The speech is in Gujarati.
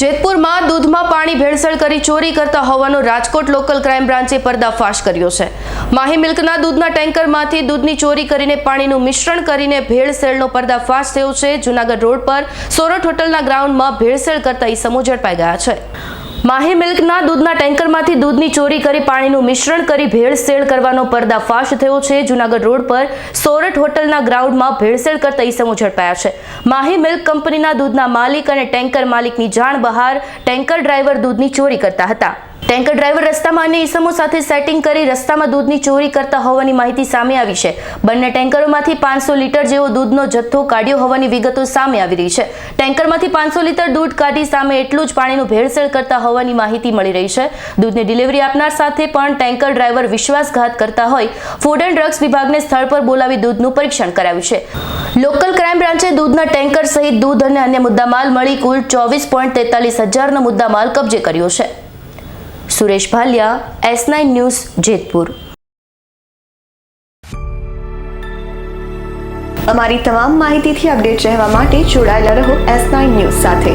જેતપુરમાં દૂધમાં પાણી ભેળસેળ કરી ચોરી કરતા હોવાનો રાજકોટ લોકલ ક્રાઇમ બ્રાન્ચે પર્દાફાશ કર્યો છે. માહી મિલ્કના દૂધના ટેન્કરમાંથી દૂધની ચોરી કરીને પાણીનું મિશ્રણ કરીને ભેળસેળનો પર્દાફાશ થયો છે. જુનાગઢ રોડ પર સોરઠ હોટલના ગ્રાઉન્ડમાં ભેળસેળ કરતા ઈસમો ઝડપાઈ ગયા છે. માહી મિલ્કના દૂધના ટેન્કરમાંથી દૂધની ચોરી કરી પાણીનું મિશ્રણ કરી ભેળસેળ કરવાનો પર્દાફાશ થયો છે. જુનાગઢ રોડ પર સોરઠ હોટલના ગ્રાઉન્ડમાં ભેળસેળ કરતા ઈસમો ઝડપાયા છે. માહી મિલ્ક કંપનીના દૂધના માલિક અને ટેન્કર માલિકની જાણ બહાર ટેન્કર ડ્રાઈવર દૂધની ચોરી કરતા હતા. ટેન્કર ડ્રાઈવર રસ્તામાં અન્ય ઈસમો સાથે સેટિંગ કરી રસ્તામાં દૂધની ચોરી કરતા હોવાની માહિતી સામે આવી છે. બંને ટેન્કરોમાંથી પાંચસો લીટર જેવો દૂધનો જથ્થો કાઢ્યો હોવાની વિગતો સામે આવી રહી છે. ટેન્કરમાંથી પાંચસો લીટર દૂધ કાઢી સામે એટલું જ પાણીનું ભેળસેળ કરતા હોવાની માહિતી મળી રહી છે. દૂધની ડિલિવરી આપનાર સાથે પણ ટેન્કર ડ્રાઈવર વિશ્વાસઘાત કરતા હોય ફૂડ એન્ડ ડ્રગ્સ વિભાગને સ્થળ પર બોલાવી દૂધનું પરીક્ષણ કરાવ્યું છે. લોકલ ક્રાઇમ બ્રાન્ચે દૂધના ટેન્કર સહિત દૂધ અને અન્ય મુદ્દામાલ મળી કુલ ચોવીસ પોઈન્ટ તેતાલીસ હજારનો મુદ્દામાલ કબજે કર્યો છે. Suresh Bhaliya, S nine news, Jetpur. અમારી તમામ માહિતીથી અપડેટ રહેવા માટે જોડાયેલા રહો એસ નાઇન ન્યૂઝ સાથે.